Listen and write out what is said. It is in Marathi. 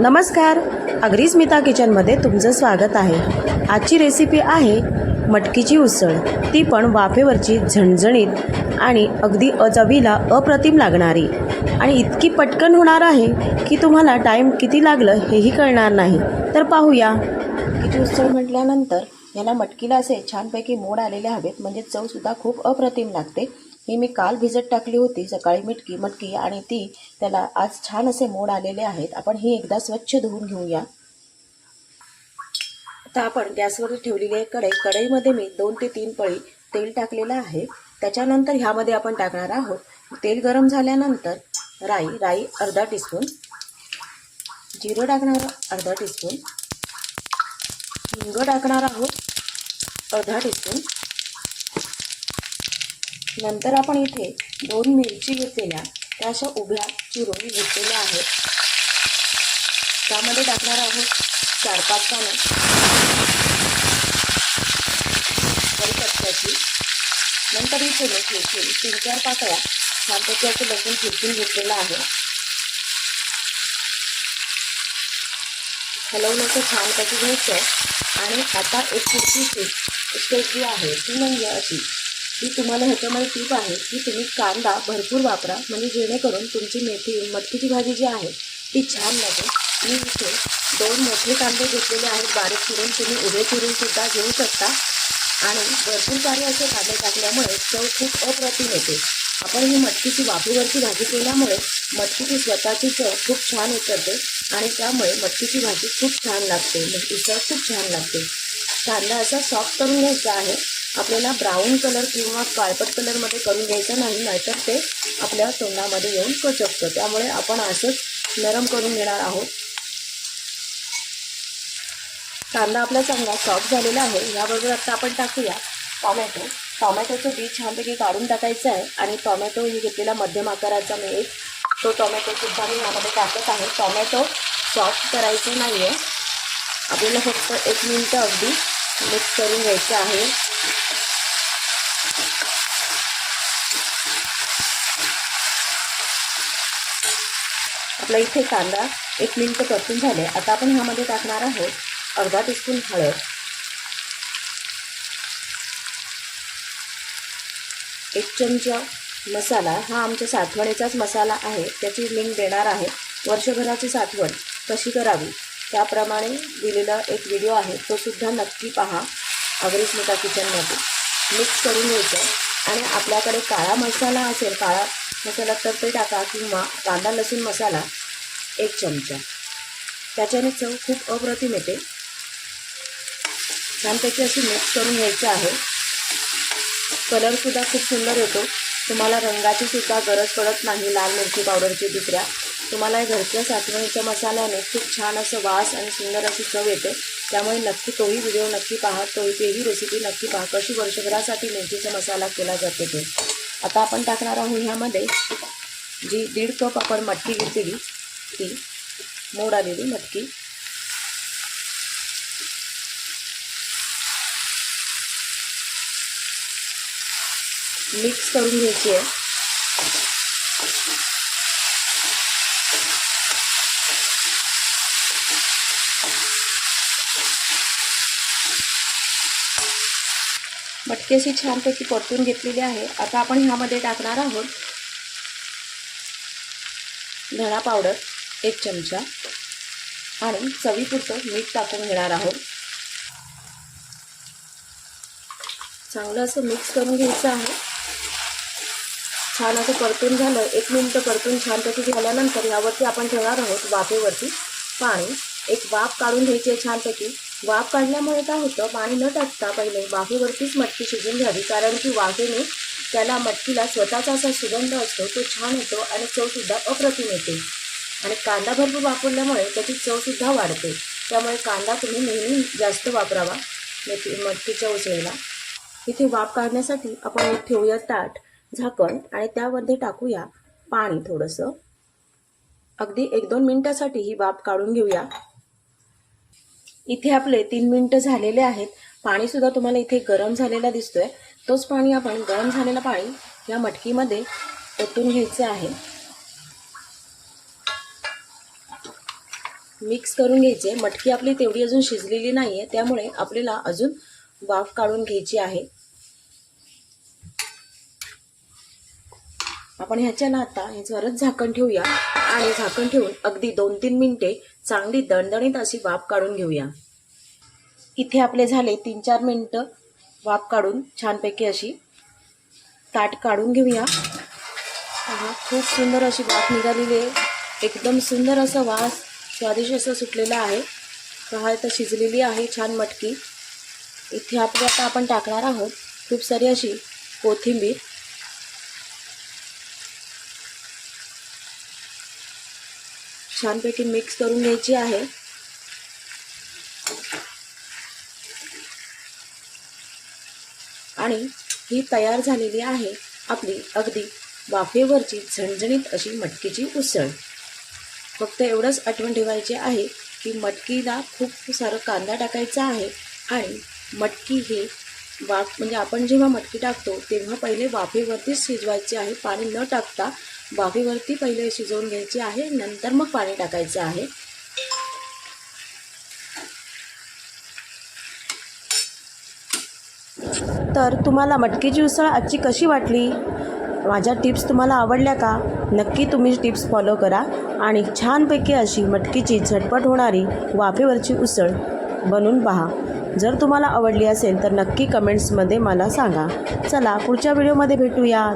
नमस्कार. अग्री स्मिता किचनमध्ये तुमचं स्वागत आहे. आजची रेसिपी आहे मटकीची उसळ. ती पण वाफेवरची झणझणीत आणि अगदी अचवीला अप्रतिम लागणारी. आणि इतकी पटकन होणार आहे की तुम्हाला टाईम किती लागलं हेही कळणार नाही. तर पाहूया. मटकीची उसळ म्हटल्यानंतर याला मटकीला असे छानपैकी मोड आलेले हवेत. म्हणजे चवसुद्धा खूप अप्रतिम लागते. ही मी काल भिजत टाकली होती सकाळी मिटकी मटकी आणि ती त्याला आज छान असे मोड आलेले आहेत. आपण ही एकदा स्वच्छ धुवून घेऊया. आता आपण गॅसवर ठेवलेली आहे कढई कढईमध्ये मी दोन ते तीन पळी तेल टाकलेलं आहे. त्याच्यानंतर ह्यामध्ये आपण टाकणार आहोत तेल गरम झाल्यानंतर राई राई अर्धा टीस्पून. जिरं टाकणार अर्धा टीस्पून. हिंग टाकणार आहोत अर्धा टीस्पून. नंतर आपण इथे दोन मिरची घेतलेल्या त्या अशा उभ्या चिरून घेतलेल्या आहेत. त्यामध्ये टाकणार आहोत चार पाच पानं. कढीपत्त्याची नंतर इथे मी ठेचून तीन चार पाकळ्या छानपैकी असं लसूण ठेचून घेतलेलं आहे हलवण्याचं असं छानपैकी घ्यायचं. आणि आता एक पुढची स्टेप जी आहे ती म्हणजे अशी. की तुम्हाला ह्याच्यामध्ये टीप आहे की तुम्ही कांदा भरपूर वापरा. म्हणजे जेणेकरून तुमची मेथी मटकीची भाजी जी आहे ती छान लागेल. मी इथे दोन मोठे कांदे घेतलेले आहेत बारीक चिरून. तुम्ही उभे चिरून सुद्धा घेऊ शकता. आणि भरपूर सारे असे कांदे टाकल्यामुळे चव खूप अप्रतिम येते. आपण ही मटकीची वाफेवरची भाजी केल्यामुळे मटकीची स्वतःची चव खूप छान उतरते आणि त्यामुळे मटकीची भाजी खूप छान लागते. म्हणजे उसळ खूप छान लागते. कांदा असा सॉफ्ट करून घ्यायचा आहे. आपल्याला ब्राऊन कलर किंवा काळपट कलरमध्ये करून घ्यायचं नाही नाहीतर ते आपल्या तोंडामध्ये येऊन कचकतं त्यामुळे आपण असंच नरम करून घेणार आहोत. कांदा आपला चांगला सॉफ्ट झालेला आहे. याबरोबर आता आपण टाकूया टॉमॅटो टॉमॅटोचं बी छानपैकी काढून टाकायचं आहे आणि टॉमॅटो हे घेतलेला मध्यम आकाराचा मी एक. तो टॉमॅटोसुद्धा मी यामध्ये टाकत आहे. टॉमॅटो सॉफ्ट करायचं नाही आहे आपल्याला फक्त एक मिनटं अगदी मिक्स करून घ्यायचं आहे. आपला इथे कांदा एक मिनिट परतून झाले. आता आपण ह्यामध्ये टाकणार आहोत अर्धा टीस्पून हळद. एक चमचा मसाला. हा आमच्या साठवणीचाच मसाला आहे. त्याची लिंक देणार आहे. वर्षभराची साठवण कशी करावी? त्याप्रमाणे दिलेला एक व्हिडिओ आहे. तो सुद्धा नक्की पहा. अग्रिस्मिता किचनमध्ये मिक्स करून घ्यायचं आणि आपल्याकडे काळा मसाला असेल काळा मसाला तर ते टाका किंवा कांदा लसूण मसाला एक चमचा. त्याच्याने चव खूप अप्रतिम येते. छानपैकी अशी मिक्स करून घ्यायचं आहे. कलरसुद्धा खूप सुंदर येतो. तुम्हाला रंगाची सुद्धा गरज पडत नाही. लाल मिरची पावडरची दुसऱ्या. तुम्हाला घरच्या साठवणीच्या मसाल्याने खूप छान असं वास आणि सुंदर अशी चव येते. त्यामुळे नक्की तोही व्हिडिओ नक्की पहा. तोही तेही रेसिपी नक्की पहा. कशी वर्षभरासाठी मेथीचा मसाला केला जातो ते. आता आपण टाकणार आहोत ह्यामध्ये जी दीड कप आपण मटकी घेतलेली ती मोड आलेली मटकी. मिक्स करून घ्यायची आहे. मटकी अशी छानपैकी परतून घेतलेली आहे. आता आपण ह्यामध्ये टाकणार आहोत धणा पावडर एक चमचा आणि चवीपुरतं मीठ टाकून घेणार आहोत. चांगलं असं मिक्स करून घ्यायचं आहे. छान असं परतून झालं एक मिनटं परतून छानपैकी झाल्यानंतर यावरती आपण ठेवणार आहोत वाफेवरती पाणी. एक वाफ काढून घ्यायची आहे छानपैकी वाफ काढल्यामुळे काय होतं पाणी न टाकता पहिले वाफेवरतीच मटकी शिजून घ्यावी कारण की वाफेने त्याला मटकीला स्वतःचा असा सुगंध असतो तो छान येतो आणि चवसुद्धा अप्रतिम येते. आणि कांदा भरपूर वापरल्यामुळे त्याची चवसुद्धा वाढते. त्यामुळे कांदा तुम्ही नेहमी जास्त वापरावा मेथी मटकीच्या उसळीला. इथे वाफ काढण्यासाठी आपण एक ठेवूया ताट. झाकण आणि त्यामध्ये टाकूया पाणी थोडंसं. अगदी एक दोन मिनटासाठी ही वाफ काढून घेऊया. इथे आपले तीन मिनटं झालेले आहेत. पाणीसुद्धा तुम्हाला इथे गरम झालेला दिसतोय. तोच पाणी आपण गरम झालेलं पाणी या मटकीमध्ये ओतून घ्यायचं आहे. मिक्स करून घ्यायची. आहे मटकी आपली तेवढी अजून शिजलेली नाही आहे त्यामुळे आपल्याला अजून वाफ काढून घ्यायची आहे. आपण ह्याच्याला आता ह्याच्यावरच झाकण ठेवूया आणि झाकण ठेवून अगदी दोन तीन मिनिटे चांगली दणदणीत अशी वाफ काढून घेऊया. इथे आपले झाले तीन चार मिनटं. वाफ काढून छानपैकी अशी ताट काढून घेऊया. पहा खूप सुंदर अशी वाफ निघालेली आहे. एकदम सुंदर असा वास स्वादिष्ट असं सुटलेला आहे. पहा तर शिजलेली आहे छान मटकी. इथे आपली आता आपण टाकणार आहोत खूप सारी अशी कोथिंबीर. छानपैकी मिक्स करून घ्यायची आहे. आणि ही तयार झालेली आहे आपली अगदी वाफेवरची झणझणीत अशी मटकीची उसळ. फक्त एवढंच आठवण ठेवायची आहे की मटकीला खूप सारं कांदा टाकायचा आहे आणि मटकी हे वाफ म्हणजे आपण जेव्हा मटकी टाकतो तेव्हा पहिले वाफेवरतीच शिजवायचे आहे. पाणी न टाकता वाफेवरती पहिले शिजवून घ्यायची आहे नंतर मग पाणी टाकायचं आहे. तर तुम्हाला मटकीची उसळ आजची कशी वाटली? माझ्या टिप्स तुम्हाला आवडल्या का? नक्की तुम्ही टिप्स फॉलो करा आणि छानपैकी अशी मटकीची झटपट होणारी वाफेवरची उसळ बनवून पहा. जर तुम्हाला आवडली असेल तर नक्की कमेंट्समध्ये मला सांगा. चला पुढच्या व्हिडिओमध्ये भेटूया.